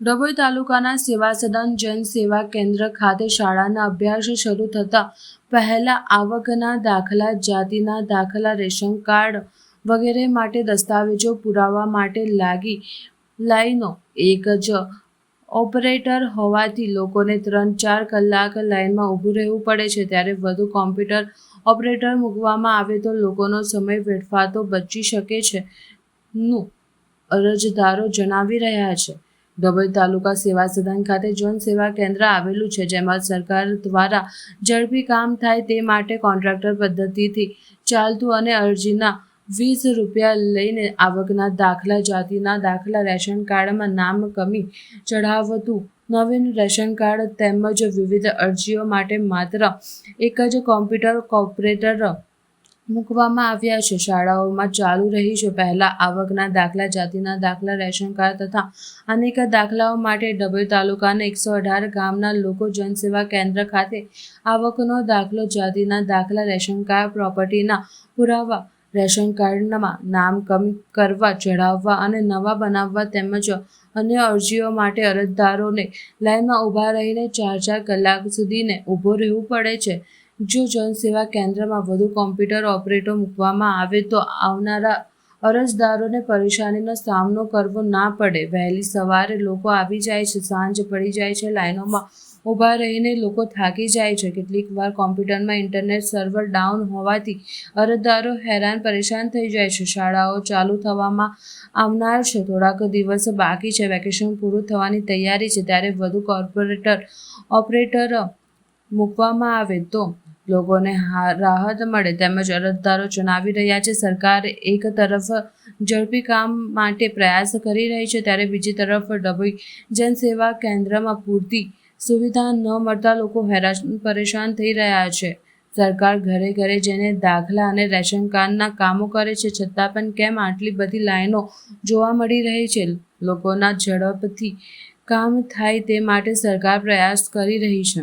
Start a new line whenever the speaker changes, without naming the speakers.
ડભોઈ તાલુકાના સેવા સદન જન સેવા કેન્દ્ર ખાતે શાળાના અભ્યાસ શરૂ થતાં પહેલા આવકના દાખલા, જાતિના દાખલા, રેશન કાર્ડ વગેરે માટે દસ્તાવેજો પુરાવા માટે લાગી લાઈનો એક જ ઓપરેટર હોવાથી લોકોને ત્રણ ચાર કલાક લાઇનમાં ઊભું રહેવું પડે છે. ત્યારે વધુ કોમ્પ્યુટર ઓપરેટર મૂકવામાં આવે તો લોકોનો સમય વેડફાતો બચી શકે છે નું અરજદારો જણાવી રહ્યા છે. ડભોઈ તાલુકા સેવા સદન ખાતે જન સેવા કેન્દ્ર આવેલું છે, જેમાં સરકાર દ્વારા ઝડપી કામ થાય તે માટે કોન્ટ્રાક્ટર પદ્ધતિથી ચાલતું અને અરજીના વીસ રૂપિયા લઈને આવકના દાખલા, જાતિના દાખલા, રેશન કાર્ડમાં નામ કમી ચઢાવતું નવીન રેશન કાર્ડ તેમજ વિવિધ અરજીઓ માટે માત્ર એક જ કોમ્પ્યુટર ઓપરેટર મૂકવામાં આવ્યા છે. શાળાઓમાં ચાલુ રહી છે. પહેલા આવકના દાખલા, જાતિના દાખલા, રેશન કાર્ડ તથા અનેક દાખલાઓ માટે ડભોઈ તાલુકાના એકસો અઢાર ગામના લોકો જનસેવા કેન્દ્ર ખાતે આવકનો દાખલો, જાતિના દાખલા, રેશન કાર્ડ, પ્રોપર્ટીના પુરાવા, રેશન કાર્ડમાં નામ કમ કરવા, ચઢાવવા અને નવા બનાવવા તેમજ અન્ય અરજીઓ માટે અરજદારોને લાઇનમાં ઊભા રહીને ચાર ચાર કલાક સુધીને ઊભો રહેવું પડે છે. જો જનસેવા કેન્દ્રમાં વધુ કોમ્પ્યુટર ઓપરેટરો મૂકવામાં આવે તો આવનારા અરજદારોને પરેશાનીનો સામનો કરવો ના પડે. વહેલી સવારે લોકો આવી જાય છે, સાંજ પડી જાય છે, લાઈનોમાં ઊભા રહીને લોકો થાકી જાય છે. કેટલીક વાર કોમ્પ્યુટરમાં ઇન્ટરનેટ સર્વર ડાઉન હોવાથી અરજદારો હેરાન, પરેશાન થઈ જાય છે. શાળાઓ ચાલુ થવામાં આવનાર છે. થોડાક દિવસ બાકી છે. વેકેશન પૂરું થવાની તૈયારી છે. ત્યારે વધુ કોર્પોરેટર ઓપરેટર મૂકવામાં આવે તો લોકોને રાહત મળે. તેમજ અરજદારો જણાવી રહ્યા છે. સરકાર એક તરફ ઝડપી કામ માટે પ્રયાસ કરી રહી છે, ત્યારે બીજી તરફ ડભોઈ જનસેવા કેન્દ્રમાં પૂરતી સુવિધા ન મળતા લોકો હેરાન, પરેશાન થઈ રહ્યા છે. સરકાર ઘરે ઘરે જઈને દાખલા અને રેશન કાર્ડના કામો કરે છે. છતાં પણ કેમ આટલી બધી લાઈનો જોવા મળી રહી છે? લોકોના ઝડપથી કામ થાય તે માટે સરકાર પ્રયાસ કરી રહી છે.